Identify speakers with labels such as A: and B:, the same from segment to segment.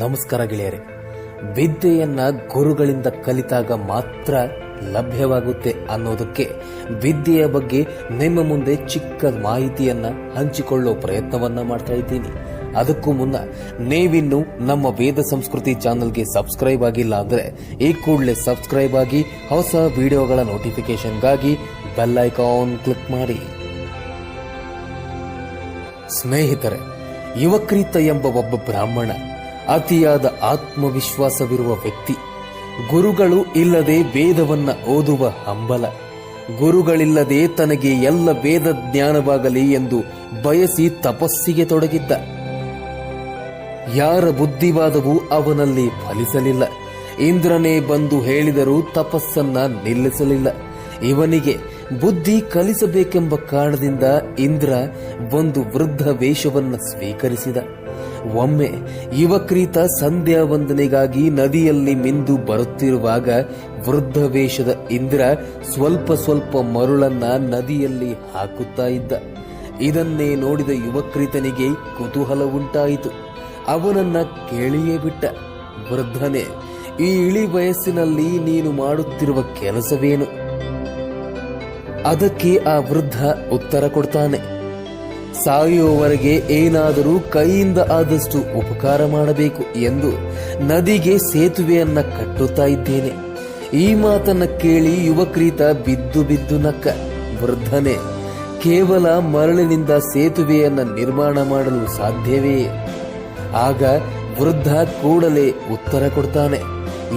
A: ನಮಸ್ಕಾರ ಗೆಳೆಯರೆ, ವಿದ್ಯೆಯನ್ನ ಗುರುಗಳಿಂದ ಕಲಿತಾಗ ಮಾತ್ರ ಲಭ್ಯವಾಗುತ್ತೆ ಅನ್ನೋದಕ್ಕೆ ವಿದ್ಯೆಯ ಬಗ್ಗೆ ನಿಮ್ಮ ಮುಂದೆ ಚಿಕ್ಕ ಮಾಹಿತಿಯನ್ನ ಹಂಚಿಕೊಳ್ಳೋ ಪ್ರಯತ್ನವನ್ನ ಮಾಡ್ತಾ ಇದ್ದೀನಿ. ಅದಕ್ಕೂ ಮುನ್ನ ನೀವಿನ್ನು ನಮ್ಮ ವೇದ ಸಂಸ್ಕೃತಿ ಚಾನೆಲ್ಗೆ ಸಬ್ಸ್ಕ್ರೈಬ್ ಆಗಿಲ್ಲ ಅಂದ್ರೆ ಈ ಕೂಡಲೇ ಸಬ್ಸ್ಕ್ರೈಬ್ ಆಗಿ ಹೊಸ ವಿಡಿಯೋಗಳ ನೋಟಿಫಿಕೇಶನ್ಗಾಗಿ ಬೆಲ್ ಐಕಾನ್ ಕ್ಲಿಕ್ ಮಾಡಿ. ಸ್ನೇಹಿತರೆ, ಯುವಕ್ರೀತ ಎಂಬ ಒಬ್ಬ ಬ್ರಾಹ್ಮಣ ಅತಿಯಾದ ಆತ್ಮವಿಶ್ವಾಸವಿರುವ ವ್ಯಕ್ತಿ. ಗುರುಗಳು ಇಲ್ಲದೆ ವೇದವನ್ನ ಓದುವ ಹಂಬಲ. ಗುರುಗಳಿಲ್ಲದೆ ತನಗೆ ಎಲ್ಲ ವೇದ ಜ್ಞಾನವಾಗಲಿ ಎಂದು ಬಯಸಿ ತಪಸ್ಸಿಗೆ ತೊಡಗಿದ್ದ. ಯಾರ ಬುದ್ಧಿವಾದವೂ ಅವನಲ್ಲಿ ಫಲಿಸಲಿಲ್ಲ. ಇಂದ್ರನೇ ಬಂದು ಹೇಳಿದರೂ ತಪಸ್ಸನ್ನ ನಿಲ್ಲಿಸಲಿಲ್ಲ. ಇವನಿಗೆ ಬುದ್ಧಿ ಕಲಿಸಬೇಕೆಂಬ ಕಾರಣದಿಂದ ಇಂದ್ರ ಒಂದು ವೃದ್ಧ ವೇಷವನ್ನು ಸ್ವೀಕರಿಸಿದ. ಒಮ್ಮೆ ಯುವಕ್ರೀತ ಸಂಧ್ಯಾ ವಂದನೆಗಾಗಿ ನದಿಯಲ್ಲಿ ಮಿಂದು ಬರುತ್ತಿರುವಾಗ ವೃದ್ಧ ವೇಷದ ಇಂದ್ರ ಸ್ವಲ್ಪ ಸ್ವಲ್ಪ ಮರುಳನ್ನ ನದಿಯಲ್ಲಿ ಹಾಕುತ್ತಾ ಇದ್ದ. ಇದನ್ನೇ ನೋಡಿದ ಯುವಕ್ರೀತನಿಗೆ ಕುತೂಹಲ ಉಂಟಾಯಿತು. ಅವನನ್ನ ಕೇಳಿಯೇ ಬಿಟ್ಟ. ವೃದ್ಧನೇ, ಈ ಇಳಿ ವಯಸ್ಸಿನಲ್ಲಿ ನೀನು ಮಾಡುತ್ತಿರುವ ಕೆಲಸವೇನು? ಅದಕ್ಕೆ ಆ ವೃದ್ಧ ಉತ್ತರ ಕೊಡ್ತಾನೆ. ಸಾಯುವವರೆಗೆ ಏನಾದರೂ ಕೈಯಿಂದ ಆದಷ್ಟು ಉಪಕಾರ ಮಾಡಬೇಕು ಎಂದು ನದಿಗೆ ಸೇತುವೆಯನ್ನ ಕಟ್ಟುತ್ತಾ ಇದ್ದೇನೆ. ಈ ಮಾತನ್ನ ಕೇಳಿ ಯುವಕ್ರೀತ ಬಿದ್ದು ಬಿದ್ದು ನಕ್ಕ. ವೃದ್ಧನೆ, ಕೇವಲ ಮರಳಿನಿಂದ ಸೇತುವೆಯನ್ನ ನಿರ್ಮಾಣ ಮಾಡಲು ಸಾಧ್ಯವೇ? ಆಗ ವೃದ್ಧ ಕೂಡಲೇ ಉತ್ತರ ಕೊಡ್ತಾನೆ.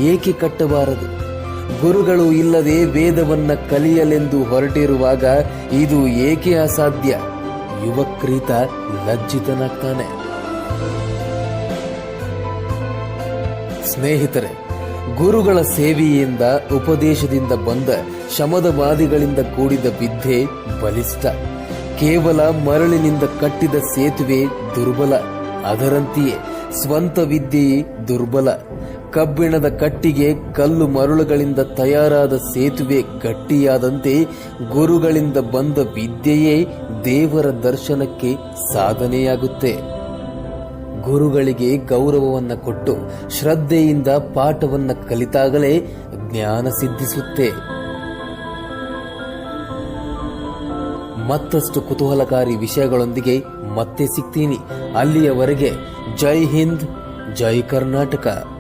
A: ಏಕೆ ಕಟ್ಟಬಾರದು? ಗುರುಗಳು ಇಲ್ಲದೆ ವೇದವನ್ನ ಕಲಿಯಲೆಂದು ಹೊರಟಿರುವಾಗ ಇದು ಏಕೆ ಅಸಾಧ್ಯ? ಯುವಕ್ರೀತ ಲಜ್ಜಿತನಾಗ್ತಾನೆ. ಸ್ನೇಹಿತರೆ, ಗುರುಗಳ ಸೇವೆಯಿಂದ, ಉಪದೇಶದಿಂದ ಬಂದ ಶಮದವಾದಿಗಳಿಂದ ಕೂಡಿದ ವಿದ್ಯೆ ಬಲಿಷ್ಠ. ಕೇವಲ ಮರಳಿನಿಂದ ಕಟ್ಟಿದ ಸೇತುವೆ ದುರ್ಬಲ. ಅದರಂತೆಯೇ ಸ್ವಂತ ವಿದ್ಯೆಯೇ ದುರ್ಬಲ. ಕಬ್ಬಿಣದ ಕಟ್ಟಿಗೆ ಕಲ್ಲು ಮರಳುಗಳಿಂದ ತಯಾರಾದ ಸೇತುವೆ ಗಟ್ಟಿಯಾದಂತೆ ಗುರುಗಳಿಂದ ಬಂದ ವಿದ್ಯೆಯೇ ದೇವರ ದರ್ಶನಕ್ಕೆ ಸಾಧನೆಯಾಗುತ್ತೆ. ಗುರುಗಳಿಗೆ ಗೌರವವನ್ನ ಕೊಟ್ಟು ಶ್ರದ್ಧೆಯಿಂದ ಪಾಠವನ್ನ ಕಲಿತಾಗಲೇ ಜ್ಞಾನ ಸಿದ್ಧಿಸುತ್ತೆ. ಮತ್ತಷ್ಟು ಕುತೂಹಲಕಾರಿ ವಿಷಯಗಳೊಂದಿಗೆ ಮತ್ತೆ ಸಿಗ್ತೀನಿ. ಅಲ್ಲಿಯವರೆಗೆ ಜೈ ಹಿಂದ್, ಜೈ ಕರ್ನಾಟಕ.